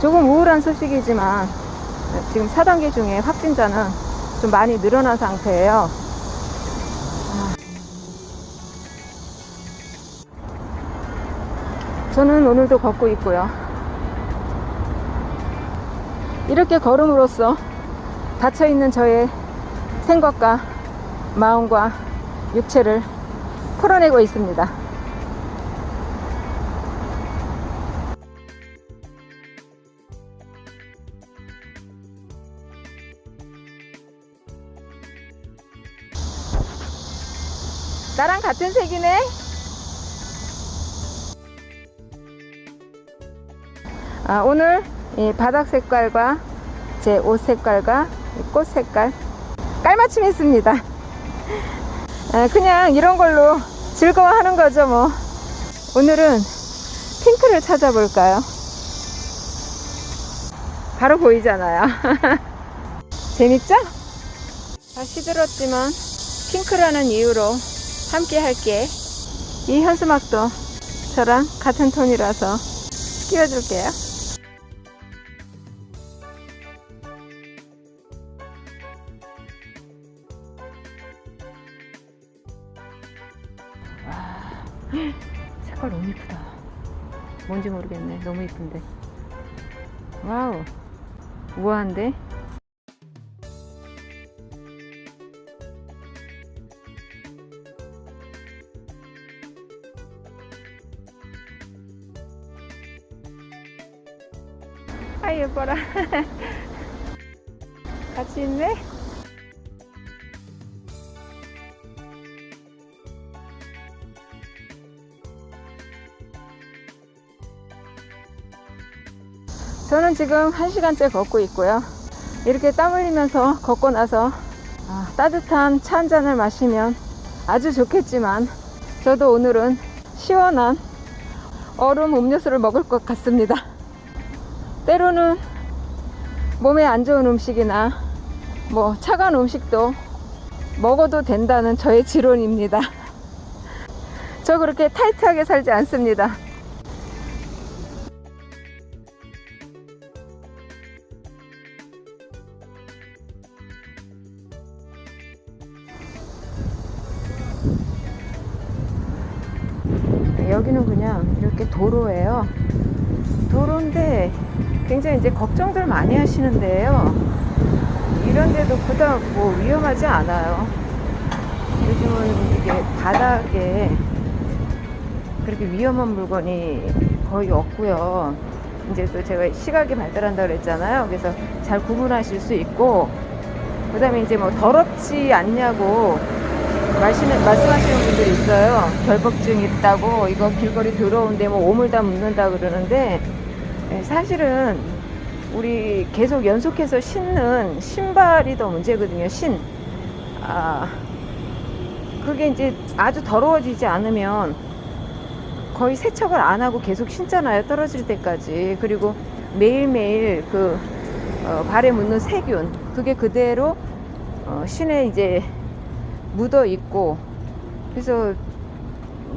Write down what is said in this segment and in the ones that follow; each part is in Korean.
조금 우울한 소식이지만 지금 4단계 중에 확진자는 좀 많이 늘어난 상태예요. 아. 저는 오늘도 걷고 있고요. 이렇게 걸음으로써 닫혀있는 저의 생각과 마음과 육체를 풀어내고 있습니다. 나랑 같은 색이네? 아, 오늘 이 바닥 색깔과 제 옷 색깔과 이꽃 색깔 깔맞춤 했습니다. 아, 그냥 이런 걸로 즐거워하는 거죠, 뭐. 오늘은 핑크를 찾아볼까요? 바로 보이잖아요. 재밌죠? 다 시들었지만 핑크라는 이유로 함께 할게. 이 현수막도 저랑 같은 톤이라서 끼워줄게요. 와, 색깔 너무 이쁘다. 뭔지 모르겠네. 너무 이쁜데. 와우. 우아한데? 저는 지금 한 시간째 걷고 있고요. 이렇게 땀 흘리면서 걷고 나서 아, 따뜻한 차 한 잔을 마시면 아주 좋겠지만 저도 오늘은 시원한 얼음 음료수를 먹을 것 같습니다. 때로는 몸에 안 좋은 음식이나 뭐 차가운 음식도 먹어도 된다는 저의 지론입니다. 저 그렇게 타이트하게 살지 않습니다. 굉장히 이제 걱정들 많이 하시는데요. 이런데도 그닥 뭐 위험하지 않아요. 요즘은 이게 바닥에 그렇게 위험한 물건이 거의 없고요. 이제 또 제가 시각이 발달한다 그랬잖아요. 그래서 잘 구분하실 수 있고, 그 다음에 이제 뭐 더럽지 않냐고 말씀하시는, 말씀하시는 분들이 있어요. 결복증 있다고, 이거 길거리 들어오는데 뭐 오물 다 묻는다 그러는데, 예, 사실은 우리 계속 연속해서 신는 신발이 더 문제거든요. 신. 아, 그게 이제 아주 더러워지지 않으면 거의 세척을 안 하고 계속 신잖아요. 떨어질 때까지. 그리고 매일매일 그 어, 발에 묻는 세균, 그게 그대로 어, 신에 이제 묻어 있고, 그래서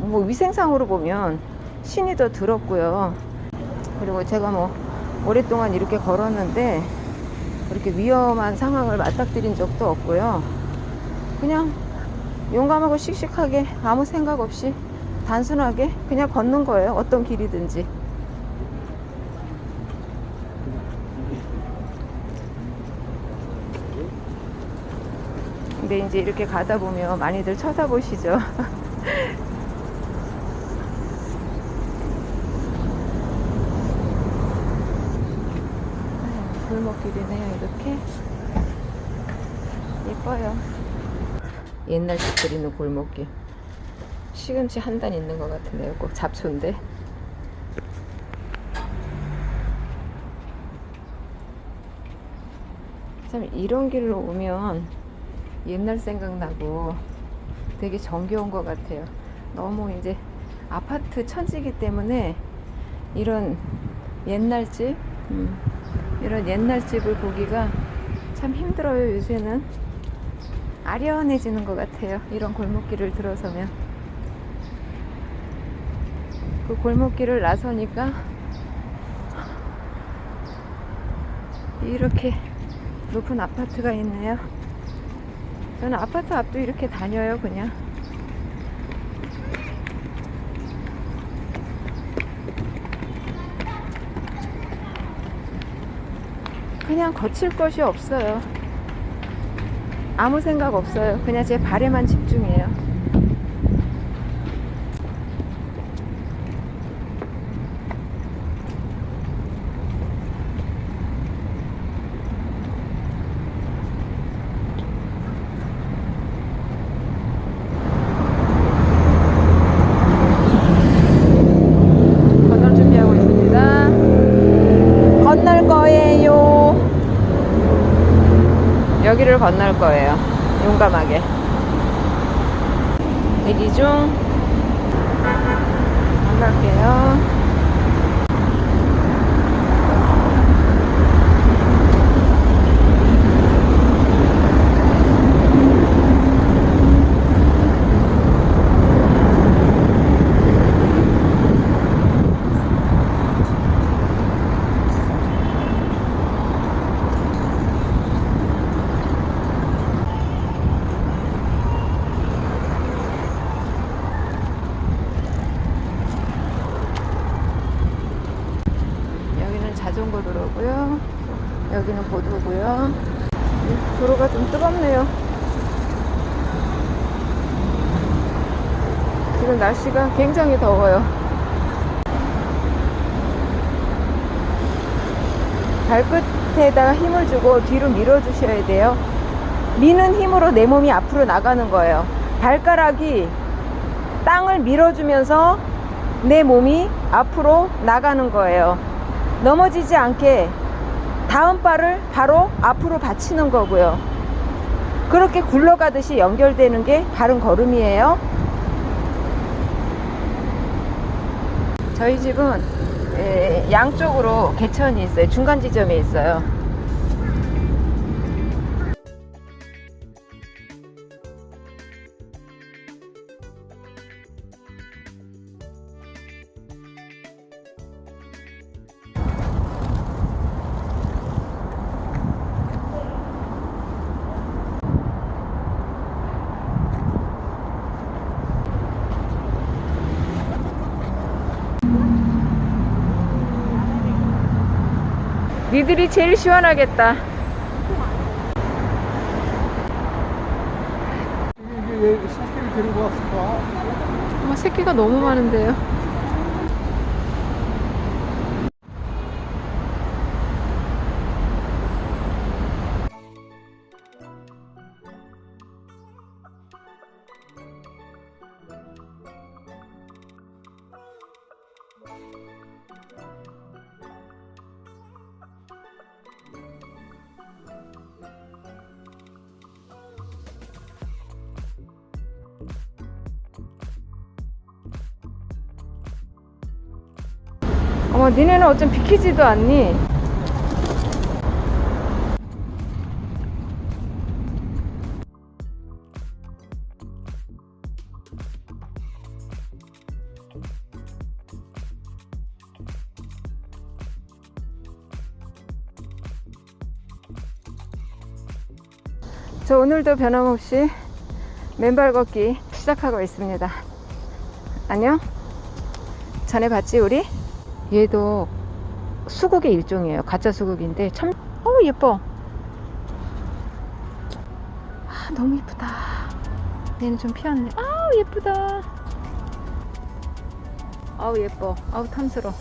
뭐 위생상으로 보면 신이 더 더럽고요. 그리고 제가 뭐 오랫동안 이렇게 걸었는데 그렇게 위험한 상황을 맞닥뜨린 적도 없고요. 그냥 용감하고 씩씩하게 아무 생각 없이 단순하게 그냥 걷는 거예요. 어떤 길이든지. 근데 이제 이렇게 가다 보면 많이들 쳐다보시죠. 골목 길이네요, 이렇게. 예뻐요. 옛날 집들 있는 골목길. 시금치 한 단 있는 것 같은데요. 꼭 잡초인데. 참 이런 길로 오면 옛날 생각나고 되게 정겨운 것 같아요. 너무 이제 아파트 천지기 때문에 이런 옛날 집, 음, 이런 옛날 집을 보기가 참 힘들어요. 요새는 아련해지는 것 같아요. 이런 골목길을 들어서면. 그 골목길을 나서니까 이렇게 높은 아파트가 있네요. 저는 아파트 앞도 이렇게 다녀요, 그냥. 그냥 거칠 것이 없어요. 아무 생각 없어요. 그냥 제 발에만 집중해요. 건널 준비하고 있습니다. 건널 거예요. 여기를 건널 거예요. 용감하게. 대기 중. 건널게요. 여기는 자전거 도로고요. 여기는 도로가 좀 뜨겁네요. 지금 날씨가 굉장히 더워요. 발끝에다가 힘을 주고 뒤로 밀어 주셔야 돼요. 미는 힘으로 내 몸이 앞으로 나가는 거예요. 발가락이 땅을 밀어주면서 내 몸이 앞으로 나가는 거예요. 넘어지지 않게 다음 발을 바로 앞으로 받치는 거고요. 그렇게 굴러가듯이 연결되는 게 바른 걸음이에요. 저희 집은 에, 양쪽으로 개천이 있어요. 중간 지점에 있어요. 니들이 제일 시원하겠다. 이게 왜 새끼를 데리고 왔을까? 어머, 새끼가 너무 많은데요. 어머, 니네는 어쩜 비키지도 않니? 저 오늘도 변함없이 맨발 걷기 시작하고 있습니다. 안녕? 전에 봤지, 우리? 얘도 수국의 일종이에요. 가짜 수국인데 참, 어우 예뻐. 아 너무 예쁘다. 얘는 좀 피었네. 아우 예쁘다. 아우 예뻐. 아우 탐스러.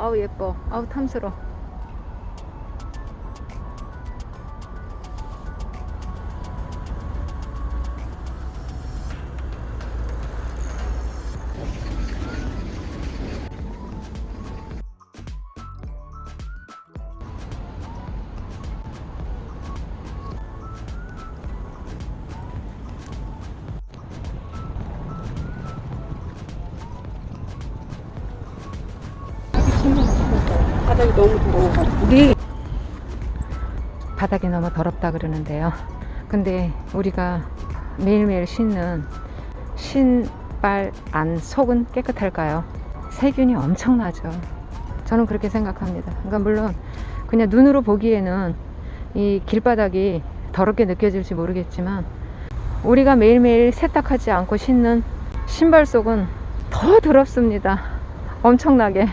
아우 예뻐. 아우 탐스러. 바닥이 너무 더러워가지고. 우리 바닥이 너무 더럽다 그러는데요. 근데 우리가 매일매일 신는 신발 안 속은 깨끗할까요? 세균이 엄청나죠. 저는 그렇게 생각합니다. 그러니까 물론 그냥 눈으로 보기에는 이 길바닥이 더럽게 느껴질지 모르겠지만 우리가 매일매일 세탁하지 않고 신는 신발 속은 더 더럽습니다. 엄청나게.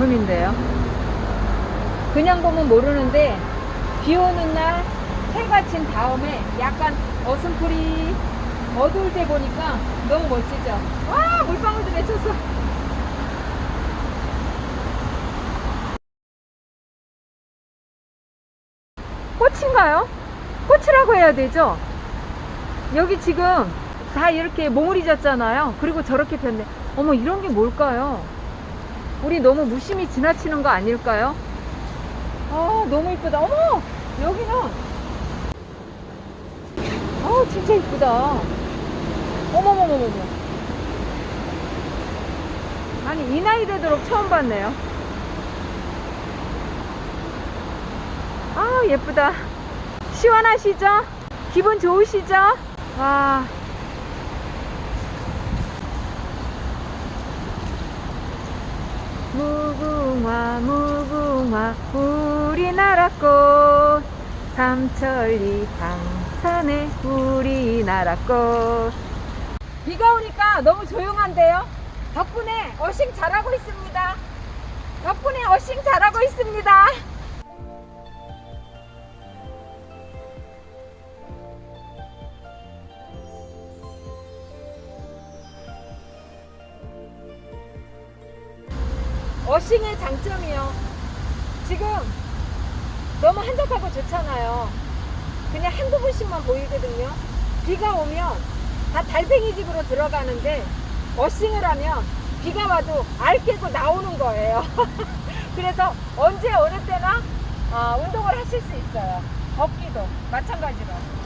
이것도 작품인데요. 그냥 보면 모르는데 비 오는 날 해가 진 다음에 약간 어슴풀이 어두울 때 보니까 너무 멋지죠? 와 물방울도 맺혔어 꽃인가요? 꽃이라고 해야 되죠? 여기 지금 다 이렇게 몽울이 졌잖아요 그리고 저렇게 폈네 어머 이런 게 뭘까요? 우리 너무 무심히 지나치는 거 아닐까요? 아 너무 이쁘다. 어머! 여기는 아 진짜 이쁘다. 어머머머머머. 아니 이 나이 되도록 처음 봤네요. 아 예쁘다. 시원하시죠? 기분 좋으시죠? 와 무궁화 무궁화 우리나라 꽃 삼천리 강산에 우리나라 꽃 비가 오니까 너무 조용한데요? 덕분에 어싱 잘하고 있습니다. 덕분에 어싱 잘하고 있습니다. 어싱의 장점이요. 지금 너무 한적하고 좋잖아요. 그냥 한두 분씩만 보이거든요. 비가 오면 다 달팽이 집으로 들어가는데 어싱을 하면 비가 와도 알 깨고 나오는 거예요. 그래서 언제 어느 때나 어, 운동을 하실 수 있어요. 걷기도 마찬가지로.